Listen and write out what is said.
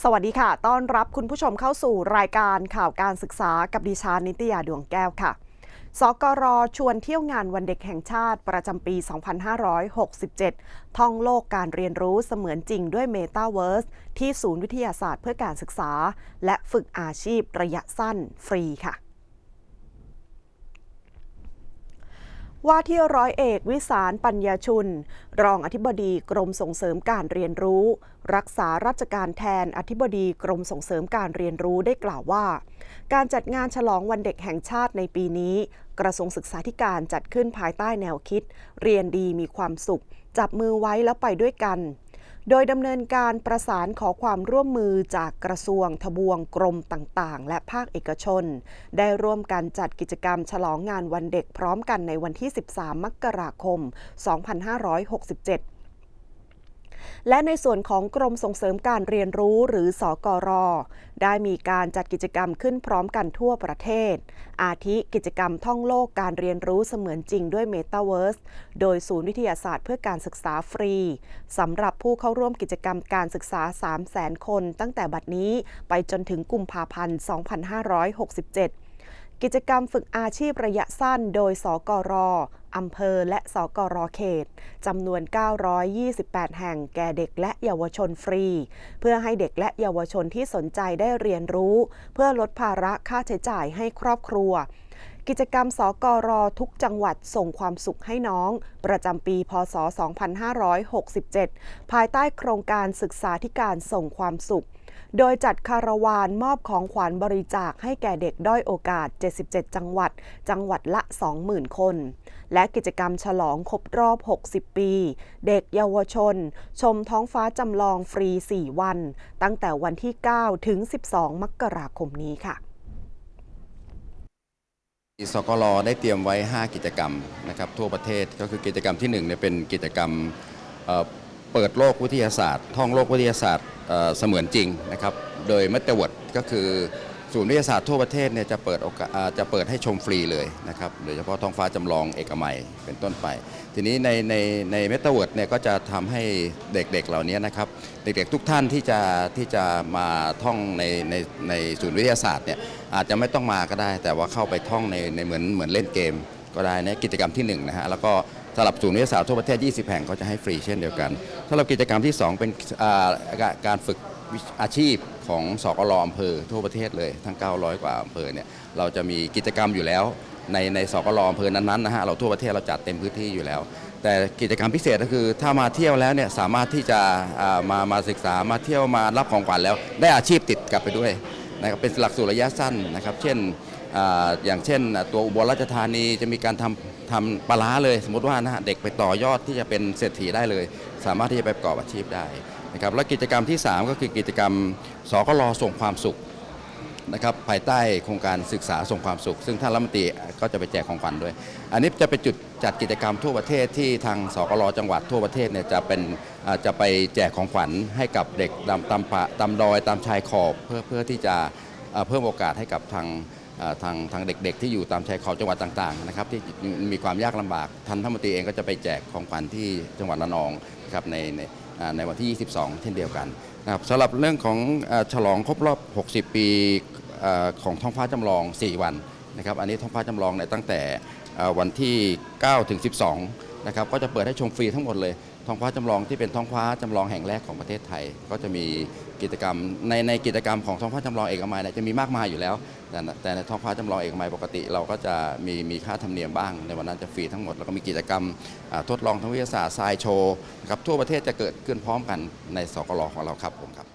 สวัสดีค่ะ ต้อนรับคุณผู้ชมเข้าสู่รายการข่าวการศึกษากับดิฉันนิตยาดวงแก้วค่ะ สกรชวนเที่ยวงานวันเด็กแห่งชาติประจำปี 2567 ท่องโลกการเรียนรู้เสมือนจริงด้วยเมตาเวิร์สที่ศูนย์วิทยาศาสตร์เพื่อการศึกษา และฝึกอาชีพระยะสั้นฟรีค่ะ ว่าที่ร้อยเอกวิสารปัญญาชุน รองอธิบดีกรมส่งเสริมการเรียนรู้ รักษาราชการแทนอธิบดีกรมส่งเสริมการเรียนรู้ได้กล่าวว่า การจัดงานฉลองวันเด็กแห่งชาติในปีนี้ กระทรวงศึกษาธิการจัดขึ้นภายใต้แนวคิด เรียนดีมีความสุข จับมือไว้แล้วไปด้วยกัน โดยดำเนินการประสานขอความร่วมมือจากกระทรวงทบวงกรมต่างๆ และภาคเอกชน ได้ร่วมกันจัดกิจกรรมฉลองงานวันเด็กพร้อมกันในวันที่ 13 มกราคม 2567 และในส่วนของกรมส่งเสริมการเรียนรู้หรือสอกร ได้มีการจัดกิจกรรมขึ้นพร้อมกันทั่วประเทศ อาทิกิจกรรมท่องโลกการเรียนรู้เสมือนจริงด้วย Metaverse โดยศูนย์วิทยาศาสตร์เพื่อการศึกษาฟรีสำหรับผู้เข้าร่วมกิจกรรมการศึกษา 300,000 คน ตั้งแต่บัดนี้ไปจนถึงกุมภาพันธ์ 2567 กิจกรรมฝึกอาชีพระยะสั้นโดยสกร อำเภอและสกรเขตจำนวน 928 แห่งแก่เด็กและเยาวชนฟรี เพื่อให้เด็กและเยาวชนที่สนใจได้เรียนรู้ เพื่อลดภาระค่าใช้จ่ายให้ครอบครัว กิจกรรมสกรทุกจังหวัดส่งความสุขให้น้อง ประจำปี พศ 2567 ภายใต้โครงการศึกษาธิการส่งความสุข โดยจัดคาราวานมอบของขวัญบริจาคให้แก่เด็กด้อยโอกาส 77 จังหวัด จังหวัดละ 20,000 คน และกิจกรรมฉลองครบรอบ 60 ปี เด็กเยาวชน ชมท้องฟ้าจำลองฟรี 4 วัน ตั้งแต่วันที่ 9 ถึง 12 มกราคมนี้ค่ะสกลได้เตรียมไว้ 5 กิจกรรมนะครับทั่วประเทศก็คือกิจกรรมที่1เนี่ยเป็นกิจกรรมเเปิดโลกวิทยาศาสตร์ ท่องโลกวิทยาศาสตร์ เสมือนจริงนะครับ โดยมัตเตอร์เวิร์ดก็คือศูนย์วิทยาศาสตร์ทั่วประเทศเนี่ยจะเปิดโอกาสจะเปิดให้ชมฟรีเลยนะครับโดยเฉพาะท้องฟ้าจำลองเอกมัยเป็นต้นไป ทีนี้ในในในเมตาเวิร์ดเนี่ยก็จะทำให้เด็กๆเหล่านี้นะครับ เด็กๆทุกท่านที่จะที่จะมาท่องในในในศูนย์วิทยาศาสตร์เนี่ยอาจจะไม่ต้องมาก็ได้ แต่ว่าเข้าไปท่องในในเหมือนเหมือนเล่นเกม ก็ได้นะกิจกรรมที่1นะฮะแล้วก็สำหรับศูนย์วิทยาศาสตร์ทั่วประเทศ 20 แห่งก็จะให้ฟรีเช่นเดียวกันสำหรับกิจกรรมที่ 2 เป็นการฝึกอาชีพของสกลอำเภอทั่วประเทศเลยทั้ง 900 กว่าอำเภอเนี่ยเราจะมีกิจกรรมอยู่แล้ว ในในสกลอำเภอนั้นๆนะฮะเราทั่วประเทศเราจัดเต็มพื้นที่อยู่แล้ว แต่กิจกรรมพิเศษก็คือถ้ามาเที่ยวแล้วเนี่ยสามารถที่จะมามาศึกษามาเที่ยวมารับของขวัญแล้ว ได้อาชีพติดกลับไปด้วย นะครับเป็นหลักสูตรระยะสั้นนะครับ เช่นออย่างเช่น ตัวอุบลราชธานีจะมีการทำทำปลาร้าเลย สมมติว่านะเด็กไปต่อยอดที่จะเป็นเศรษฐีได้เลย สามารถที่จะไปประกอบอาชีพได้นะครับและกิจกรรมที่ 3 ก็คือกิจกรรมสกลส่งความสุข นะครับภายใต้โครงการศึกษาส่งความสุข ซึ่งท่านรัฐมนตรีก็จะไปแจกของขวัญด้วย อันนี้จะเป็นจุดจัดกิจกรรมทั่วประเทศที่ทางสกลจังหวัดทั่วประเทศเนี่ยจะเป็นจะไปแจกของขวัญให้กับเด็กตามตามป่าตามดอยตามชายขอบ เพื่อเพื่อที่จะเพิ่มโอกาสให้กับทางทางทางเด็ก ๆ ที่อยู่ตามชายขอบจังหวัดต่างๆนะครับที่มีความยากลำบากท่านรัฐมนตรีเองก็จะไปแจกของขวัญที่จังหวัดระนองครับในในในวันที่ 22 เช่นเดียวกันนะครับสำหรับเรื่องของฉลองครบรอบ 60 ปี ของท้องฟ้าจำลอง 4 วันนะครับอันนี้ท้องฟ้าจำลองเนี่ยตั้งแต่วันที่ 9 ถึง 12 นะครับก็จะเปิดให้ชมฟรีทั้งหมดเลยท้องฟ้าจำลองที่เป็นท้องฟ้าจำลองแห่งแรกของประเทศไทย ก็จะมีกิจกรรมในในกิจกรรมของท้องฟ้าจำลองเอกมัยเนี่ยจะมีมากมายอยู่แล้ว แต่แต่ในท้องฟ้าจำลองเอกมัยปกติ เราก็จะมีมีค่าธรรมเนียมบ้าง ในวันนั้นจะฟรีทั้งหมดแล้วก็มีกิจกรรมทดลองทางวิทยาศาสตร์ทรายโชว์นะครับทั่วประเทศจะเกิดขึ้นพร้อมกันในสกลของเราครับผมครับ